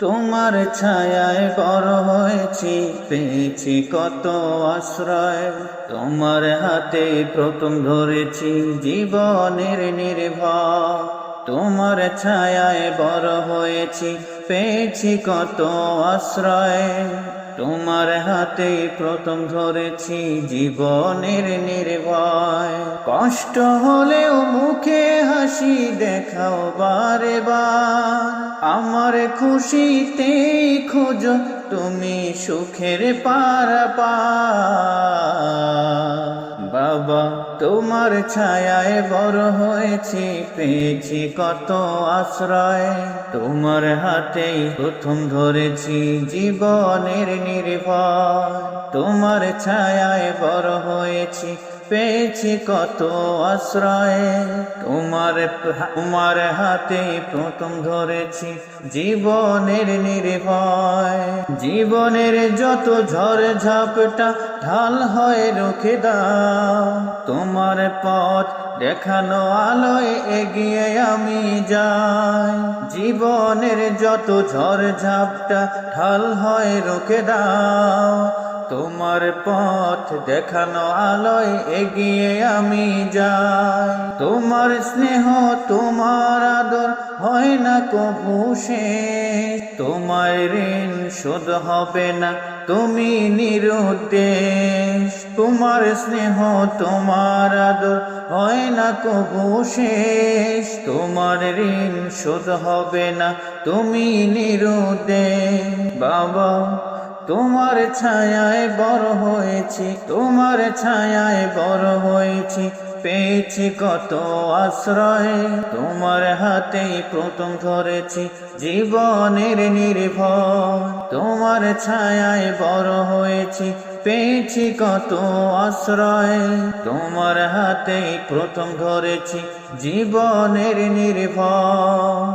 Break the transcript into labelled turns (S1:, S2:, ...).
S1: তোমার ছায়ায় বড় হয়েছি, পেয়েছি কত আশ্রয়। তোমার হাতে প্রথম ধরেছি জীবনের নির্ভর তোমার ছায়ায় বড় হয়েছি, পেয়েছি কত আশ্রয়। তোমার হাতে প্রথম ধরেছি জীবনের নির্ভয়। কষ্ট হলেও মুখে হাসি দেখাও বারে বার। আমার খুশিতে খোঁজো, তুমি সুখের পারা বাবা, তোমার ছায়ায় বড় হয়েছি, পেয়েছি কত আশ্রয়। তোমার হাতেই প্রথম ধরেছি জীবনের নির্ভর তোমার ছায়ায় বড় হয়েছি পেয়েছি কত আশ্রয়। তোমার তোমার হাতে প্রথম ধরেছি জীবনের নির্ভয়। জীবনের যত ঝড় ঝাপটা ঢাল হয়ে রুখে দাও। তোমার পথ দেখানো আলোয় এগিয়ে আমি যাই। জীবনের যত ঝড় ঝাপটা ঢাল হয়ে রুখে দাও। তোমার পথ দেখানো আলোয় এগিয়ে আমি যাই। তোমার স্নেহ, তোমার আদর হয় না কবু শেষ। তোমার ঋণ শোধ হবে না, তুমি নিরুদ্দেশ। তোমার স্নেহ, তোমার আদর হয় না কবু শেষ। তোমার ঋণ শোধ হবে না, তুমি নিরুদ্দেশ। বাবা তোমার ছায়ায় বড় হয়েছি, তোমার ছায়ায় বড় হয়েছি, পেয়েছি কত আশ্রয়। তোমার হাতেই প্রথম ধরেছি জীবনের নির্ভর। তোমার ছায়ায় বড় হয়েছি, পেয়েছি কত আশ্রয়। তোমার হাতেই প্রথম ধরেছি জীবনের নির্ভর।